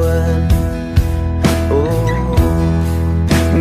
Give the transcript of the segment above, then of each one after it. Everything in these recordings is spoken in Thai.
ร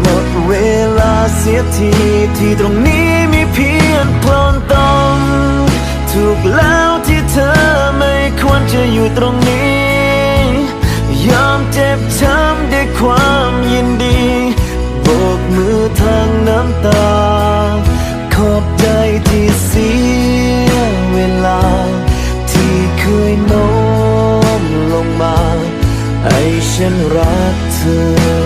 หมดเวลาเสียทีที่ตรงนี้มีเพียงโคลนตมถูกแล้วที่เธอไม่ควรจะอยู่ตรงนี้ ยอมเจ็บช้ำด้วยความยินดี โบกมือทางน้ำตา ขอบใจที่เสียเวลา ที่เคยโน้มลงมาให้ฉันรักเธอ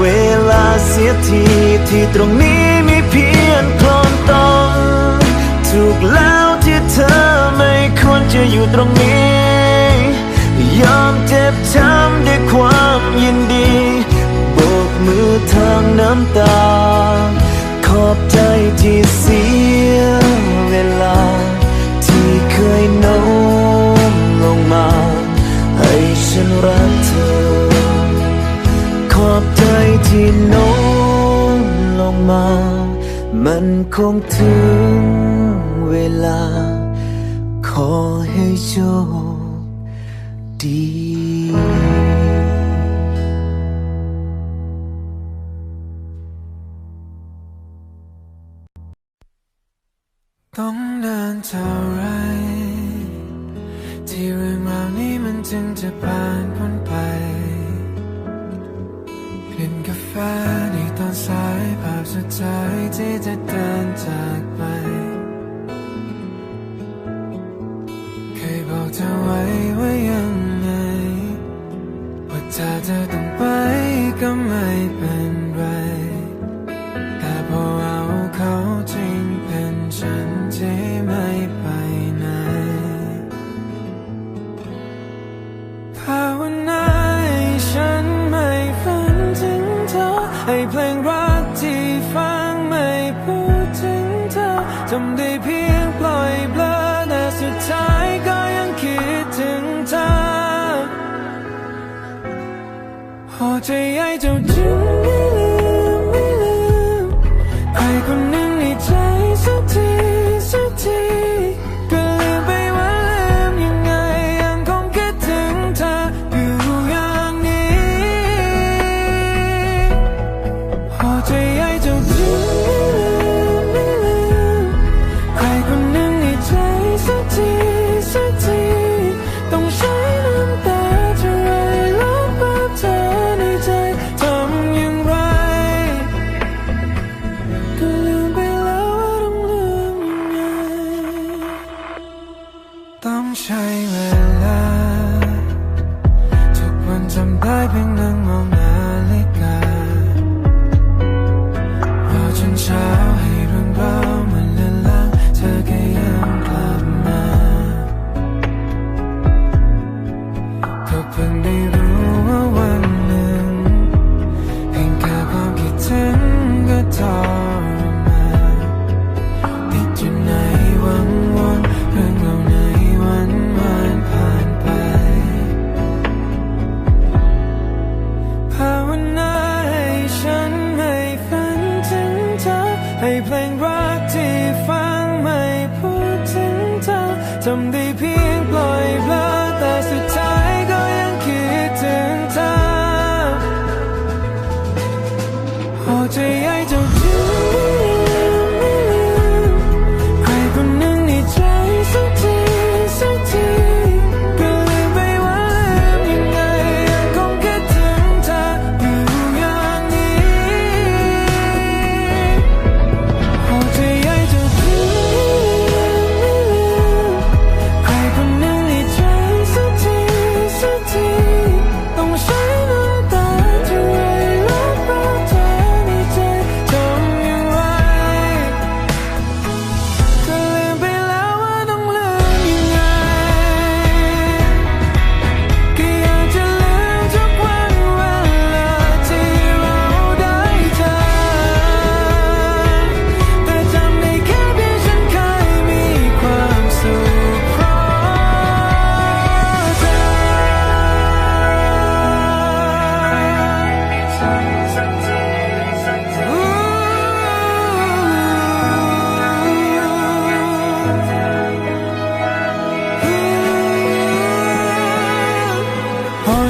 เวลาเสียทีที่ตรงนี้มีเพียงโคลนตมถูกแล้วที่เธอไม่ควรจะอยู่ตรงนี้ ยอมเจ็บช้ำด้วยความยินดีโบกมือทางน้ำตา ขอบใจที่เสียเวลา ที่เคยโน้มลงมา ให้ฉันรักเธอ ที่โน้มลงมา มันคงถึงเวลา ขอให้โชคดี สายภาพสุดท้ายที่จะเดินจากไป ทำได้เพียงปล่อยเบลอแต่สุดท้ายก็ยังคิดถึงเธอพอใจใหญ่จนถึงนี้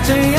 to you.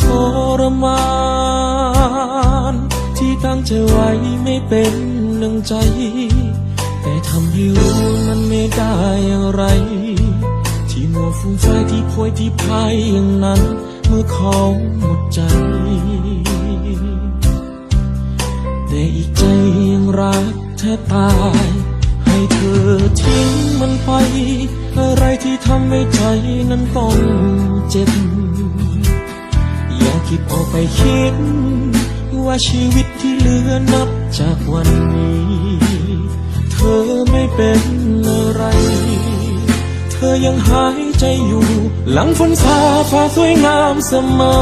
ทรมาน ที่ตั้งใจไว้ไม่เป็นดังใจ แต่ทำให้รู้มันไม่ได้อย่างไร ที่มัวฟุ้งไฟที่พวยที่พายอย่างนั้น เมื่อเขาหมดใจ แต่อีกใจยังรักแทบตาย ให้เธอทิ้งมันไป อะไรที่ทำให้ใจนั้นต้องเจ็บ คิดออกไปคิด ว่าชีวิตที่เหลือนับจากวันนี้ เธอไม่เป็นอะไร เธอยังหายใจอยู่ หลังฝนฟ้าฟ้าสวยงามเสมอ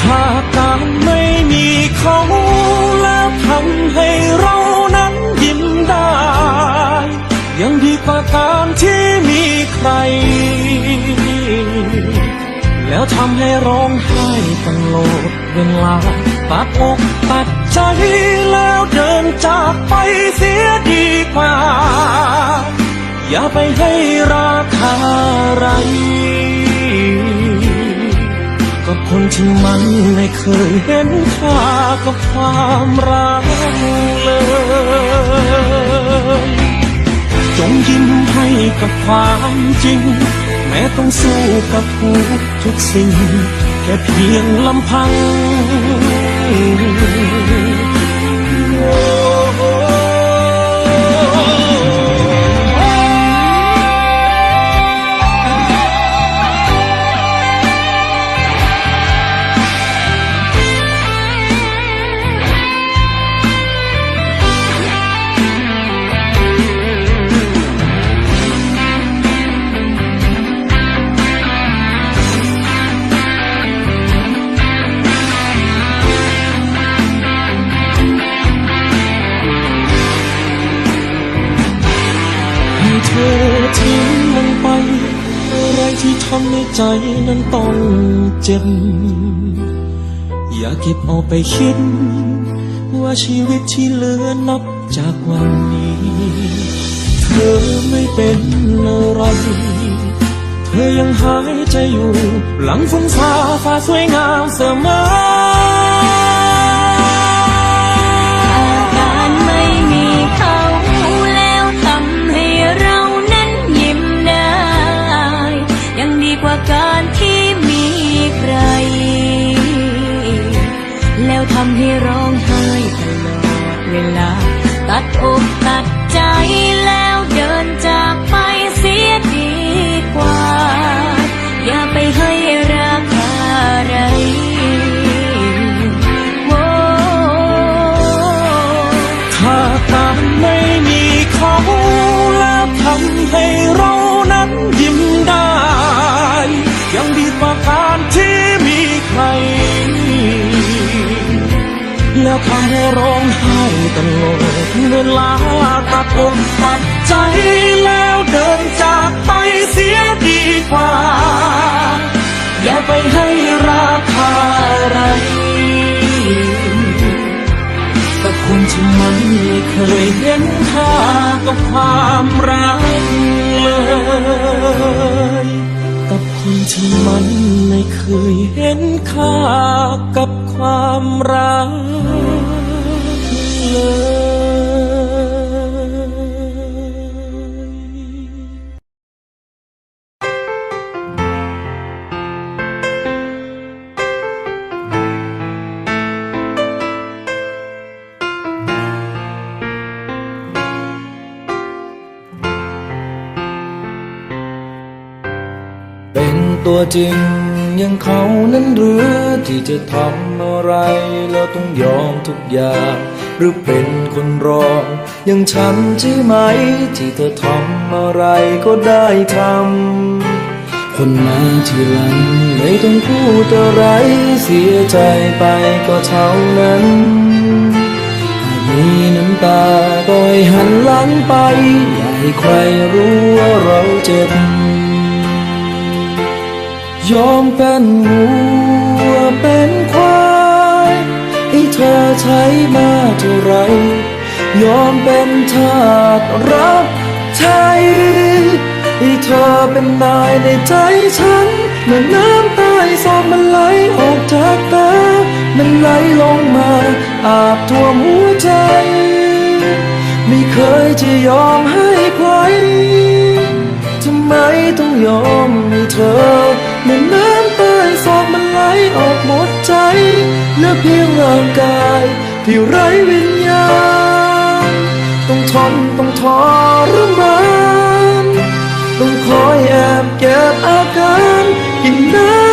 ถ้าการไม่มีเขาแล้วทำให้เรานั้นยิ้มได้ ยังดีกว่าการที่มีใคร แล้วทำให้ร้องไห้ตลดเวลาตัดอกตัดใจแล้วเดินจากไปเสียดีกว่า อย่าไปให้ราคาไรกับคนที่มันไม่เคยเห็นค่ากับความรักเลยจงยิ้มให้กับความจริง แม้ต้องสู้กับทุกทุกสิ่ง แค่เพียงลำพัง ใจนั้นต้องเจ็บ อย่าเก็บเอาไปคิด ว่าชีวิตที่เหลือนับจากวันนี้ เธอไม่เป็นอะไร เธอยังหายใจอยู่ หลังฟุ้งฟ้าฟ้าสวยงามเสมอ ให้ร้องไห้ตลอดเวลา ตัดอก แล้วทำให้ร้องไห้ตลอดเวลาตัดอกตัดใจแล้วเดินจากไปเสียดีกว่า อย่าไปให้ราคาอะไรกับคนที่มันไม่เคยเห็นค่ากับความรักเลยกับคนที่มันไม่เคยเห็นค่ากับ ความรักเลยเป็นตัวจริงอยังเขานั้นหรือที่จะทำ อะไรแล้วต้องยอมทุกอย่าง หรือเป็นคนรองอยังฉันใช่ไหม ที่เธอทำอะไรก็ได้ทำคนมาทีหลังไม่ต้องพูดอะไรเสียใจไปก็เท่านั้นมีน้ำตาก็ให้หันหลังไป อย่าให้ใครรู้ว่าเราเจ็บ ยอมเป็นหัวเป็นควายให้เธอใช้มาเท่าไร ยอมเป็นทาสรับใช้ไอ้เธอเป็นนายในใจฉันเมื่อน้ำตายสอบมันไหลออกจากตา มันไหลลงมาอาบท่วมหัวใจ ไม่เคยจะยอมให้ใครทำไมต้องยอมให้เธอ เมื่อน้ำตายสอกมันไหลออกหมดใจเหลือเพียงร่างกายที่ไร้วิญญาณต้องทนต้องทรมานต้องคอยแอบเก็บอาการกินน้ำ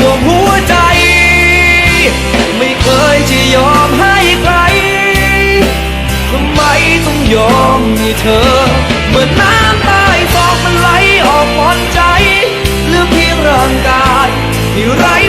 ห่วงหัวใจ ไม่เคยจะยอมให้ใครทำไมต้องยอมให้เธอ เหมือนน้ำตายฟองมันไหลออกหมดใจเหลือเพียงร่างกายที่ไร้